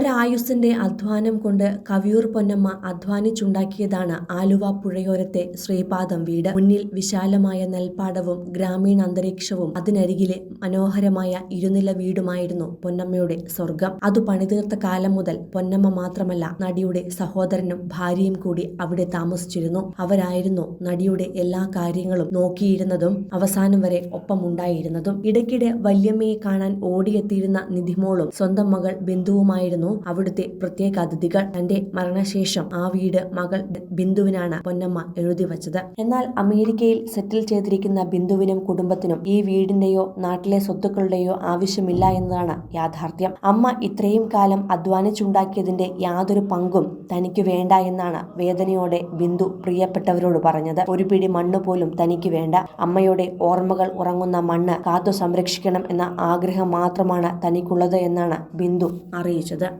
ഒരായുസിന്റെ അധ്വാനം കൊണ്ട് കവിയൂർ പൊന്നമ്മ അധ്വാനിച്ചുണ്ടാക്കിയതാണ് ആലുവ പുഴയോരത്തെ ശ്രീപാദം വീട്. മുന്നിൽ വിശാലമായ നെൽപ്പാടവും ഗ്രാമീണ അന്തരീക്ഷവും അതിനരികിലെ മനോഹരമായ ഇരുനില വീടുമായിരുന്നു പൊന്നമ്മയുടെ സ്വർഗം അത് പണിതീർത്ത കാലം മുതൽ പൊന്നമ്മ മാത്രമല്ല നടിയുടെ സഹോദരനും ഭാര്യയും കൂടി അവിടെ താമസിച്ചിരുന്നു. അവരായിരുന്നു നടിയുടെ എല്ലാ കാര്യങ്ങളും നോക്കിയിരുന്നതും അവസാനം വരെ ഒപ്പമുണ്ടായിരുന്നതും. ഇടയ്ക്കിടെ വല്യമ്മയെ കാണാൻ ഓടിയെത്തിയിരുന്ന നിധിമോളും സ്വന്തം മകൾ ബിന്ദുവുമായിരുന്നു അവിടുത്തെ പ്രത്യേക അതിഥികൾ തന്റെ മരണശേഷം ആ വീട് മകൾ ബിന്ദുവിനാണ് പൊന്നമ്മ എഴുതി വച്ചത്. എന്നാൽ അമേരിക്കയിൽ സെറ്റിൽ ചെയ്തിരിക്കുന്ന ബിന്ദുവിനും കുടുംബത്തിനും ഈ വീടിന്റെയോ നാട്ടിലെ സ്വത്തുക്കളുടെയോ ആവശ്യമില്ല എന്നതാണ് യാഥാർത്ഥ്യം. അമ്മ ഇത്രയും കാലം അധ്വാനിച്ചുണ്ടാക്കിയതിന്റെ യാതൊരു പങ്കും തനിക്ക് വേണ്ട എന്നാണ് വേദനയോടെ ബിന്ദു പ്രിയപ്പെട്ടവരോട് പറഞ്ഞത്. ഒരു പിടി മണ്ണ് പോലും തനിക്ക് വേണ്ട. അമ്മയുടെ ഓർമ്മകൾ ഉറങ്ങുന്ന മണ്ണ് കാത്തു സംരക്ഷിക്കണം എന്ന ആഗ്രഹം മാത്രമാണ് തനിക്കുള്ളത് എന്നാണ് ബിന്ദു അറിയിച്ചത്.